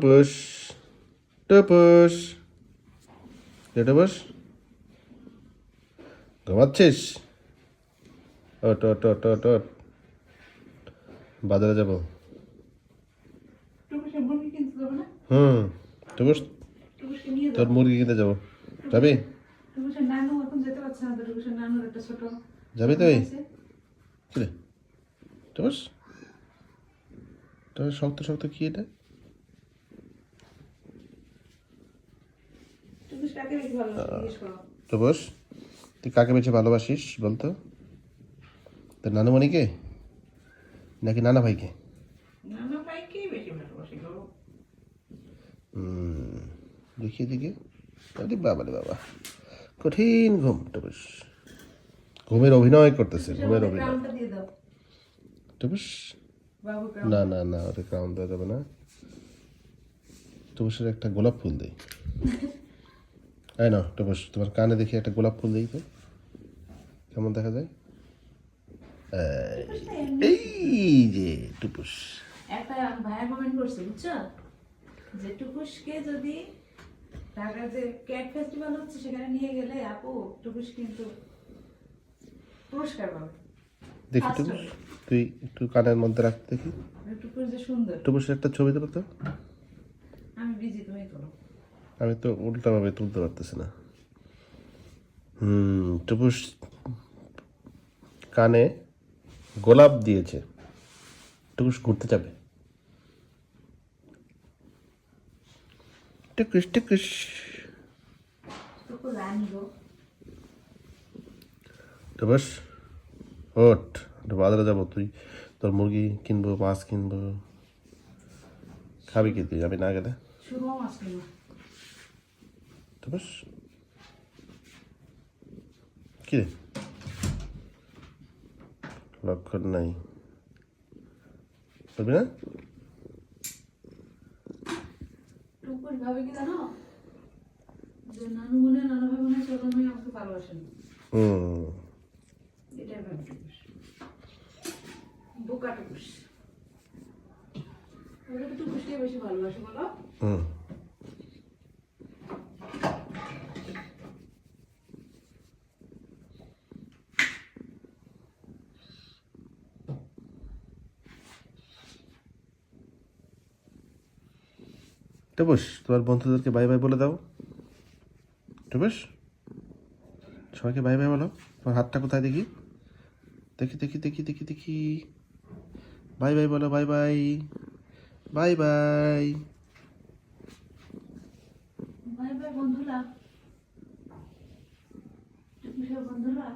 টুপুস টুপুস টুপুস ঘুমাচ্ছিস ওট বাজারে যাব। হুম টুপুস তোর মুরগি কিনতে যাব। যাবি? যাবি তুই? আছে। তোর শক্ত শক্ত কি এটা? করো। টুপুস তুই কাকে বেছে ভালোবাসিস বলতো? তোর নানুমণিকে? নাকি নানা ভাইকে দেখি দেখি আরে বাবা রে বাবা। কঠিন ঘুম টুপুস ঘুমের অভিনয় করতেছে ঘুমের অভিনয়। দিয়ে টুপুস না না না ওটা ক্রাউন দেওয়া যাবে না। টুপুসের একটা গোলাপ ফুল দেই। তাই না টুপুস তোমার কানে দেখি একটা গোলাপ ফুল দিই তো। কেমন দেখা যায়? এই, এই যে টুপুস। একটা ভাইয়া কমেন্ট করছে বুঝছ? যে টুকুসকে যদি ঢাকার যে ক্যাট ফেস্টিভ্যাল হচ্ছে সেখানে নিয়ে গেলে আপু টুকুস কিন্তু পুরস্কার পাবে। দেখি টুপুস। তুই একটু কানের মধ্যে রাখ দেখি। টুকুস যে সুন্দর। টুপুসের একটা ছবি দেবো তো? আমি বিজি তুমি করো আমি তো উল্টাভাবে তুলতে পারতেছি না। হুম টুপুস কানে গোলাপ দিয়েছে। টুকুস ঘুরতে যাবে। টুকুস টুকুস। টুকু টুকুস ওট বাজারে যাব তুই। তোর মুরগি কিনবো মাছ কিনবো। খাবি কি তুই? আমি না গেলে শুভ মাস কিনো কি রে লক্ষণ নাই করবি না টুকুস ভাবে কি জানো যে নানু মনে নানা ভাই মনে ছোট মেয়ে আমাকে ভালোবাসেন হুম এটাই ভাবে বোকা টুকুস ওরা তো টুকুসকে বেশি ভালোবাসে বলো হুম টুবুস তোমার বন্ধুদেরকে বাই বাই বলে দাও। টুবুস সবাইকে বাই বাই বলো। তোমার হাতটা কোথায় দেখি? দেখি দেখি দেখি দেখি দেখি। বাই বাই বলো bye bye bye bye bye bye বন্ধুরা। বন্ধুরা।